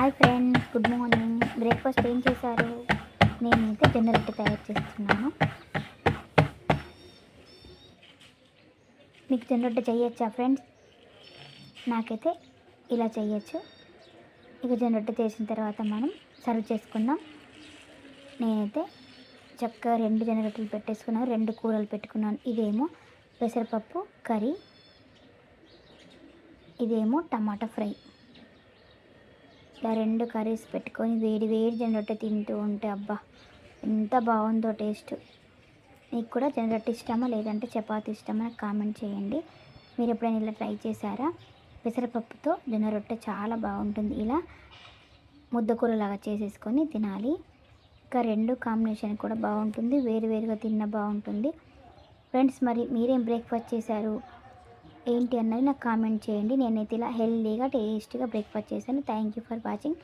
Hi friends good morning breakfast ఏం చేశారు? నేనైతే జొన్న రొట్టె తయారు చేస్తున్నాను. మీకు జొన్న రొట్టె చేయొచ్చా ఫ్రెండ్స్ నాకైతే ఇలా చేయొచ్చు. ఇక జొన్న రొట్టె చేసిన తర్వాత మనం సర్వ్ చేసుకుందాం. నేనైతే చక్కగా రెండు జొన్న రొట్టెలు పెట్టేసుకున్నాను. రెండు కూరలు పెట్టుకున్నాను. ఇదేమో పెసరపప్పు కర్రీ. ఇదేమో టమాటా ఫ్రై. ఇలా రెండు కర్రీస్ పెట్టుకొని వేడి వేడి జొన్న రొట్టె తింటూ ఉంటే అబ్బా ఎంత బాగుందో టేస్ట్. మీకు కూడా జొన్న రొట్టె ఇష్టమా లేదంటే చపాతి ఇష్టమా నాకు కామెంట్ చేయండి. మీరు ఎప్పుడైనా ఇలా ట్రై చేశారా? పెసరపప్పుతో జొన్న రొట్టె చాలా బాగుంటుంది. ఇలా ముద్దకూరలాగా చేసేసుకొని తినాలి. ఇంకా రెండు కాంబినేషన్ కూడా బాగుంటుంది. వేరు వేరుగా తిన్న బాగుంటుంది. ఫ్రెండ్స్ మరి మీరేం బ్రేక్ఫాస్ట్ చేశారు? ఏంటి అన్నది నాకు కామెంట్ చేయండి. నేనైతే ఇలా హెల్దీగా టేస్టీగా బ్రేక్ఫాస్ట్ చేశాను. Thank you for watching